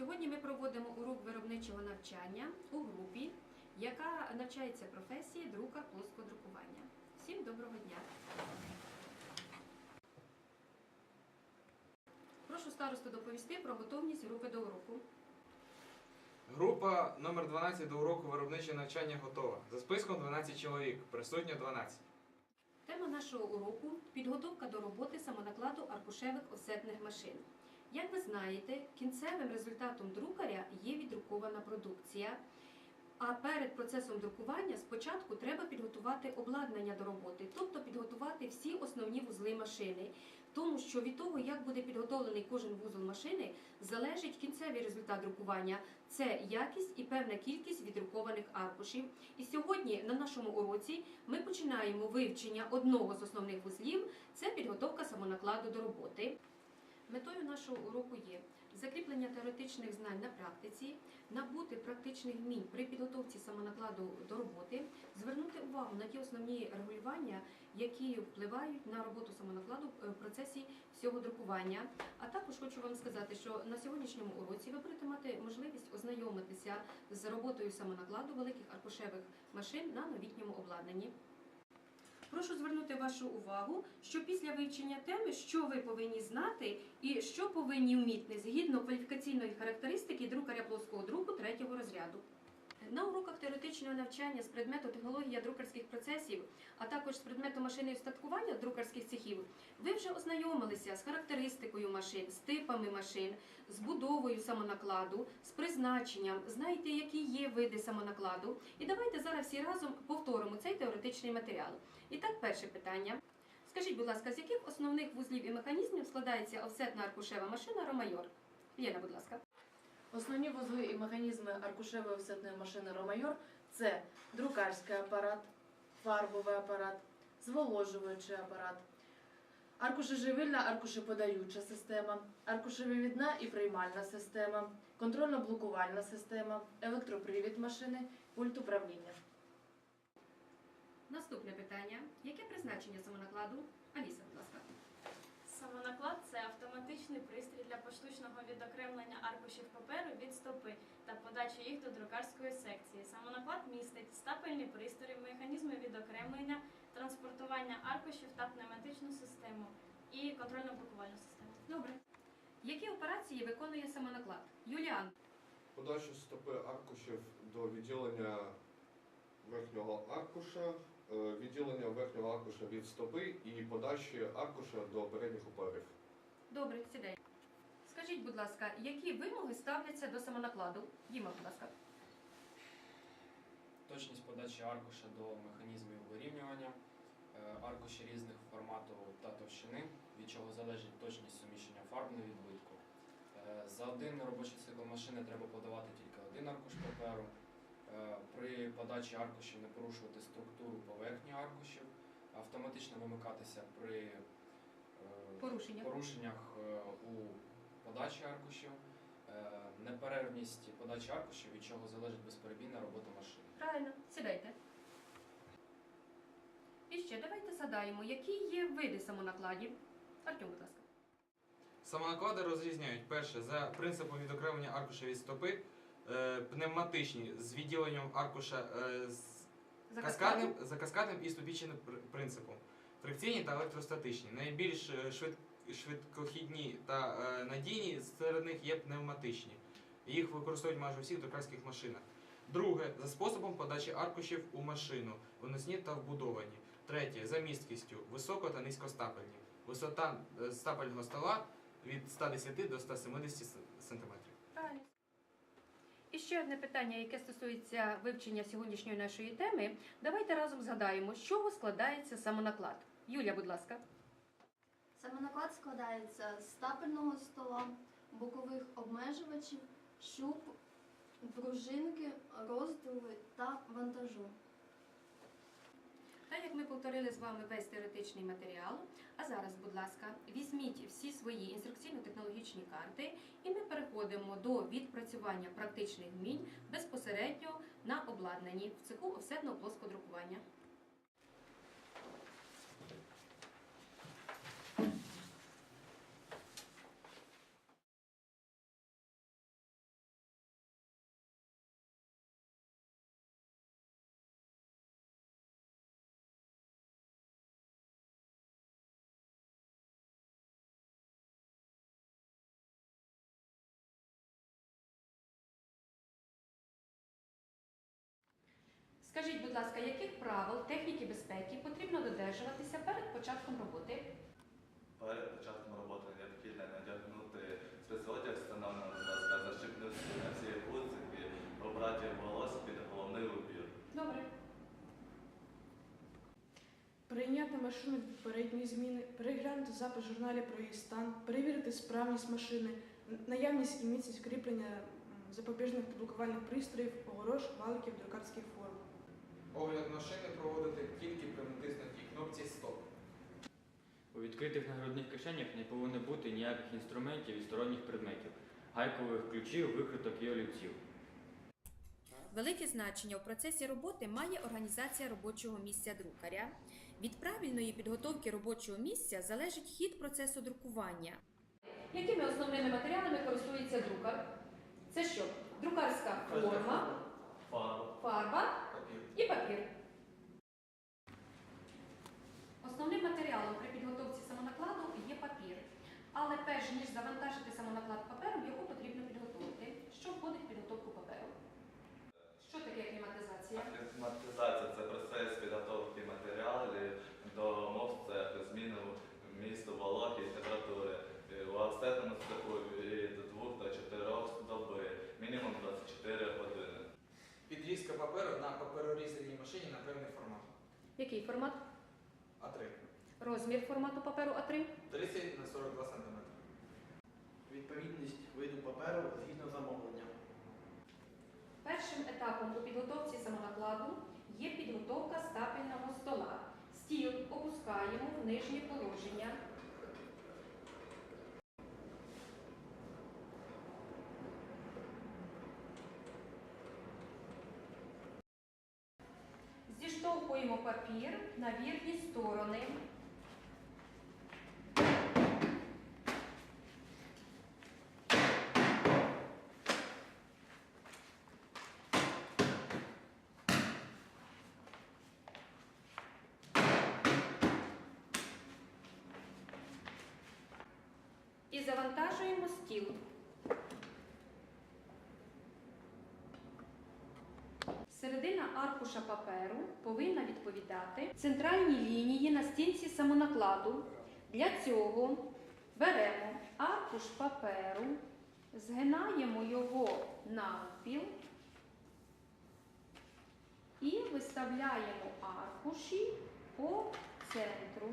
Сьогодні ми проводимо урок виробничого навчання у групі, яка навчається професії друка плоскодрукування. Всім доброго дня! Прошу старосту доповісти про готовність групи до уроку. Група номер 12 до уроку виробниче навчання готова. За списком 12 чоловік, присутньо 12. Тема нашого уроку підготовка до роботи самонакладу аркушевих офсетних машин. Як ви знаєте, кінцевим результатом друкаря є віддрукована продукція. А перед процесом друкування спочатку треба підготувати обладнання до роботи, тобто підготувати всі основні вузли машини, тому що від того, як буде підготовлений кожен вузол машини, залежить кінцевий результат друкування. Це якість і певна кількість віддрукованих аркушів. І сьогодні на нашому уроці ми починаємо вивчення одного з основних вузлів це підготовка самонакладу до роботи. Метою нашого уроку є закріплення теоретичних знань на практиці, набути практичних вмінь при підготовці самонакладу до роботи, звернути увагу на ті основні регулювання, які впливають на роботу самонакладу в процесі всього друкування. А також хочу вам сказати, що на сьогоднішньому уроці ви будете мати можливість ознайомитися з роботою самонакладу великих аркушевих машин на новітньому обладнанні. Прошу звернути вашу увагу, що після вивчення теми, що ви повинні знати і що повинні вміти згідно кваліфікаційної характеристики друкаря плоского друку третього розряду. На уроках теоретичного навчання з предмету технологія друкарських процесів, а також з предмету машини і устаткування друкарських цехів, ви вже ознайомилися з характеристикою машин, з типами машин, з будовою самонакладу, з призначенням, знаєте, які є види самонакладу. І давайте зараз всі разом повторимо цей теоретичний матеріал. І так, перше питання. Скажіть, будь ласка, з яких основних вузлів і механізмів складається офсетна аркушева машина Ромайор? Лєна, будь ласка. Основні вузли і механізми аркушевої офсетної машини Ромайор це друкарський апарат, фарбовий апарат, зволожуючий апарат, аркушеживильна аркушеподаюча система, аркушевивідна і приймальна система, контрольно-блокувальна система, електропривід машини, пульт управління. Наступне питання. Яке призначення самонакладу? Аліса, будь ласка. Самонаклад це автоматичний пристрій для поштучного відокремлення аркушів паперу від стопи та подачі їх до друкарської секції. Самонаклад містить стапельні пристрої, механізми відокремлення, транспортування аркушів та пневматичну систему і контрольно-блокувальну систему. Добре. Які операції виконує самонаклад? Юліан. Подачу стопи аркушів до відділення верхнього аркуша, відділення верхнього аркуша від стопи і подачі аркуша до передніх упорів. Добре, сідай. Скажіть, будь ласка, які вимоги ставляться до самонакладу? Діма, будь ласка. Точність подачі аркуша до механізмів вирівнювання, е, аркуші різних формату та товщини, від чого залежить точність суміщення фарб на відбитку. Е, За один робочий цикл машини треба подавати тільки один аркуш паперу. Е, При подачі аркушів не порушувати структуру поверхні аркушів, автоматично вимикатися при е, Порушення. порушеннях е, у подачі аркушів, неперервність подачі аркушів, від чого залежить безперебійна робота машини. Правильно, сідайте. І ще давайте згадаємо, які є види самонакладів. Артем, будь ласка. Самонаклади розрізняють перше за принципом відокремлення аркуша від стопи, пневматичні з відділенням аркуша е, з За каскадним, за каскадним і ступічним принципом. Фрикційні та електростатичні. Найбільш е, швид, швидкохідні та е, надійні серед них є пневматичні. Їх використовують майже у всіх друкарських машинах. Друге, за способом подачі аркушів у машину, виносні та вбудовані. Третє, за місткістю, високо та низькостапельні. Висота е, стапельного стола від 110 до 170 см. І ще одне питання, яке стосується вивчення сьогоднішньої нашої теми. Давайте разом згадаємо, з чого складається самонаклад. Юля, будь ласка. Самонаклад складається з стапельного стола, бокових обмежувачів, шуб, пружинки, розділи та вантажу. Так як ми повторили з вами весь теоретичний матеріал, а зараз, будь ласка, візьміть всі свої інструкційно-технологічні карти, і ми переходимо до відпрацювання практичних вмінь безпосередньо на обладнанні в цеху офсетного плоскодрукування. Скажіть, будь ласка, яких правил техніки безпеки потрібно додержуватися перед початком роботи? Перед початком роботи необхідно надягнути спецодяг встановленого зразка, защіпнути на всі гудзики, обрати волосся під головний убір. Добре. Прийняти машину від попередньої зміни, переглянути запис в журналі про її стан, перевірити справність машини, наявність і міцність кріплення запобіжних та блокувальних пристроїв, огорож, валиків, друкарських форм. Огляд машини проводити тільки при натиснутій кнопці Стоп. У відкритих нагрудних кишенях не повинно бути ніяких інструментів і сторонніх предметів, гайкових ключів, викруток і олівців. Велике значення у процесі роботи має організація робочого місця друкаря. Від правильної підготовки робочого місця залежить хід процесу друкування. Якими основними матеріалами користується друкар? Це що? Друкарська форма, Фарба. І папір. Основним матеріалом при підготовці самонакладу є папір. Але перш ніж завантажити самонаклад папером, його потрібно підготувати. Що входить в підготовку паперу? Що таке кліматизація? Аккліматизація – це процес підготовки матеріалів до умов цеху, зміни місту і температури. Е, У офсетному цеху Підрізка паперу на паперорізальній машині на певний формат. Який формат? А3. Розмір формату паперу А3? 30 на 42 см. Відповідність виду паперу згідно замовлення. Першим етапом у підготовці самонакладу є підготовка стапельного стола. Стіл опускаємо в нижнє положення. Зіштовхуємо папір на вірні сторони. і завантажуємо стіл. Середина аркуша паперу повинна відповідати центральній лінії на стінці самонакладу. Для цього беремо аркуш паперу, згинаємо його навпіл і виставляємо аркуші по центру.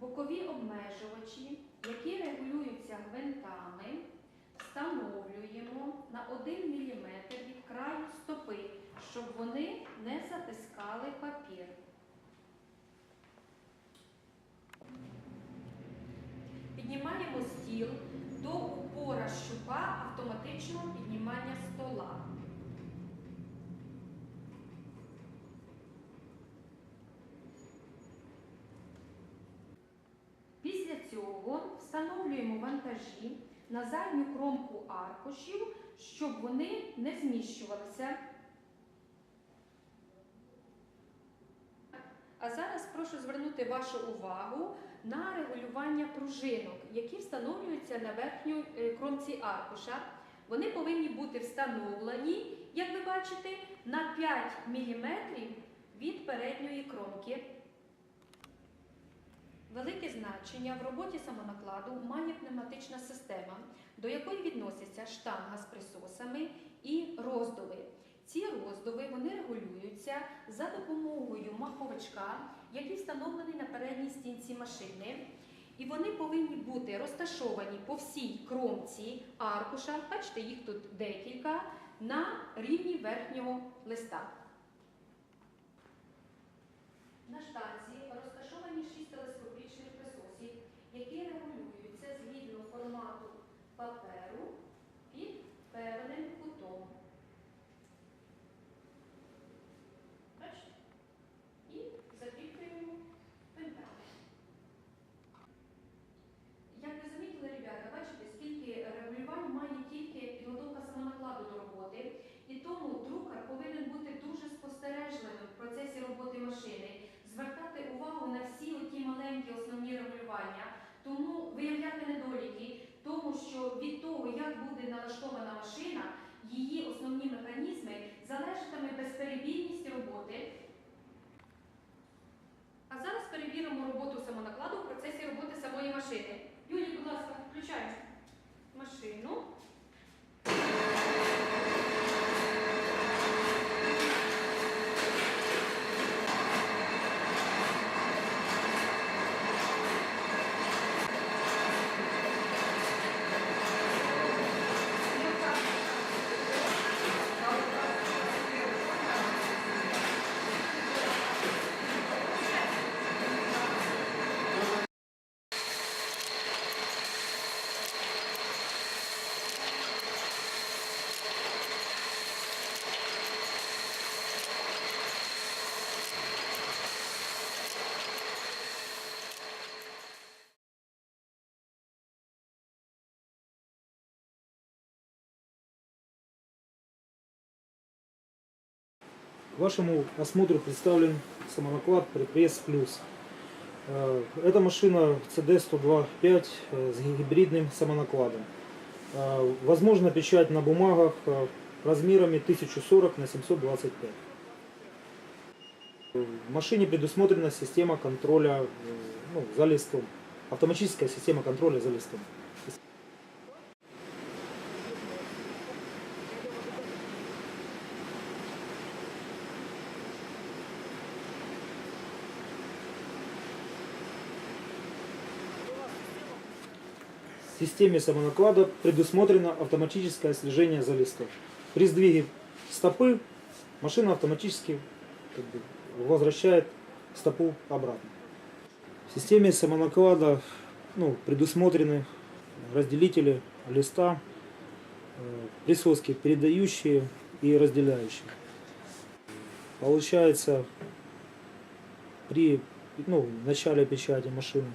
Бокові обмежувачі, які регулюються гвинтами, встановлюємо на 1 мм від краю стопи, щоб вони не затискали папір. Піднімаємо стіл до упора щупа автоматичного піднімання стола. Після цього встановлюємо вантажі на задню кромку аркушів, щоб вони не зміщувалися. А зараз прошу звернути вашу увагу на регулювання пружинок, які встановлюються на верхній е, кромці аркуша. Вони повинні бути встановлені, як ви бачите, на 5 мм від передньої кромки. Велике значення в роботі самонакладу має пневматична система, до якої відносяться штанга з присосами і роздови. Ці роздови вони регулюються за допомогою маховичка, який встановлений на передній стінці машини. І вони повинні бути розташовані по всій кромці аркуша, бачите, їх тут декілька, на рівні верхнього листа. На штанці revenant залежатиме безперебійність роботи. А зараз перевіримо роботу самонакладу в процесі роботи самої машини. Юлій, будь ласка, включаємо машину. Вашему осмотру представлен самонаклад Припресс Плюс. Э, Это машина CD102.5 э, с гибридным самонакладом. Э, Возможно печать на бумагах размерами 1040 на 725. В машине предусмотрена система контроля ну, за листом. Автоматическая система контроля за листом. В системе самонаклада предусмотрено автоматическое слежение за листом. При сдвиге стопы машина автоматически как бы, возвращает стопу обратно. В системе самонаклада ну, предусмотрены разделители листа, э, присоски передающие и разделяющие. Получается, при ну, начале печати машины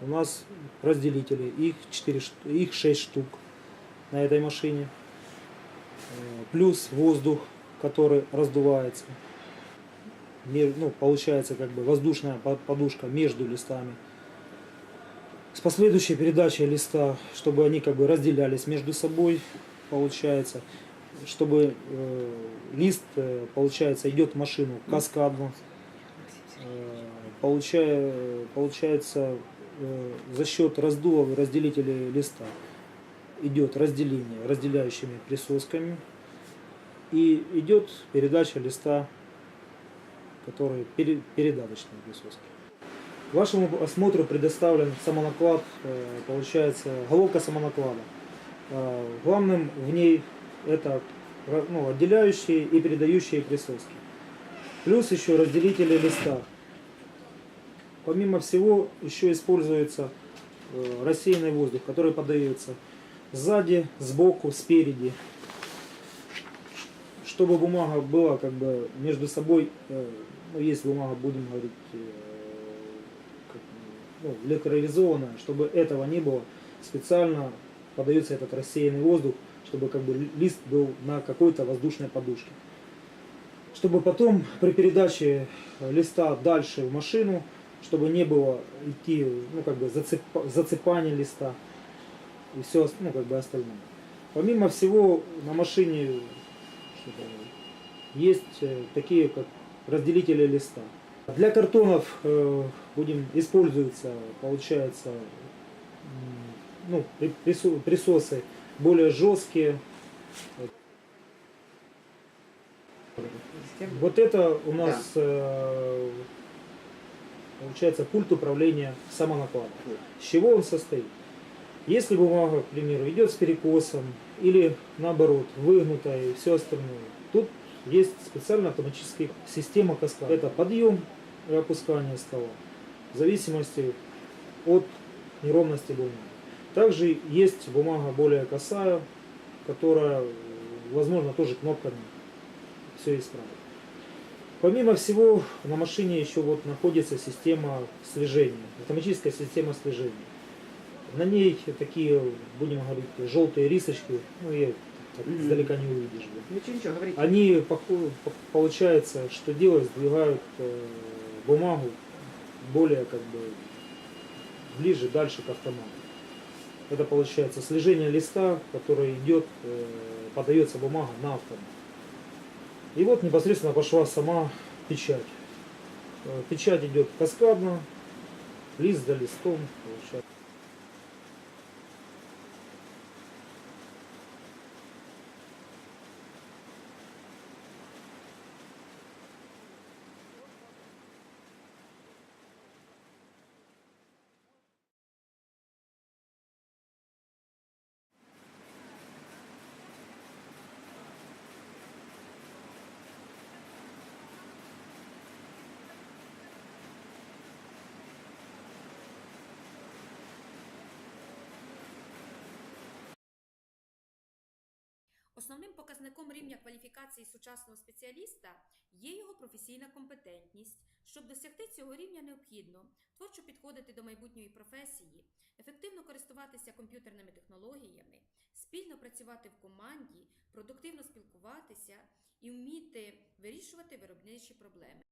у нас разделители, их, 4, ш- их 6 штук на этой машине. Э, Плюс воздух, который раздувается. Ну, получается как бы воздушная по- подушка между листами. С последующей передачей листа, чтобы они как бы разделялись между собой, получается, чтобы э, лист, э, получается, идет в машину каскадно, Э, получая, получается за счет раздувов разделителей листа идет разделение разделяющими присосками и идет передача листа, который пере- передаточные присоски. Вашему осмотру предоставлен самонаклад, э, получается головка самонаклада. Э, Главным в ней это ну, отделяющие и передающие присоски. Плюс еще разделители листа. Помимо всего, еще используется э, рассеянный воздух, который подается сзади, сбоку, спереди, чтобы бумага была как бы между собой, э, ну, если бумага, будем говорить, э, как, ну, лекторализованная, чтобы этого не было, специально подается этот рассеянный воздух, чтобы как бы ли- лист был на какой-то воздушной подушке. Чтобы потом при передаче листа дальше в машину, чтобы не было идти, ну как бы зацепа- зацепания листа и все, ну как бы остальное. Помимо всего на машине есть э, такие как разделители листа. Для картонов э, будем используются, получается, ну, при- присо- присосы более жесткие. Вот это у нас э, получается пульт управления самонакладом. С чего он состоит? Если бумага, к примеру, идет с перекосом или наоборот выгнутая и все остальное, тут есть специальная автоматическая система каскада. Это подъем и опускание стола в зависимости от неровности бумаги. Также есть бумага более косая, которая, возможно, тоже кнопками все исправит. Помимо всего, на машине еще вот находится система слежения, автоматическая система слежения. На ней такие, будем говорить, желтые рисочки, ну, ее так Мгм. издалека не увидишь. да. Ничего, ничего, говорите. Они, получается, что делают, сдвигают э, бумагу более как бы ближе, дальше к автомату. Это получается слежение листа, который идет, э, подается бумага на автомат. И вот непосредственно пошла сама печать. Э, Печать идет каскадно, лист за листом получается. Основним показником рівня кваліфікації сучасного спеціаліста є його професійна компетентність. Щоб досягти цього рівня, необхідно творчо підходити до майбутньої професії, ефективно користуватися комп'ютерними технологіями, спільно працювати в команді, продуктивно спілкуватися і вміти вирішувати виробничі проблеми.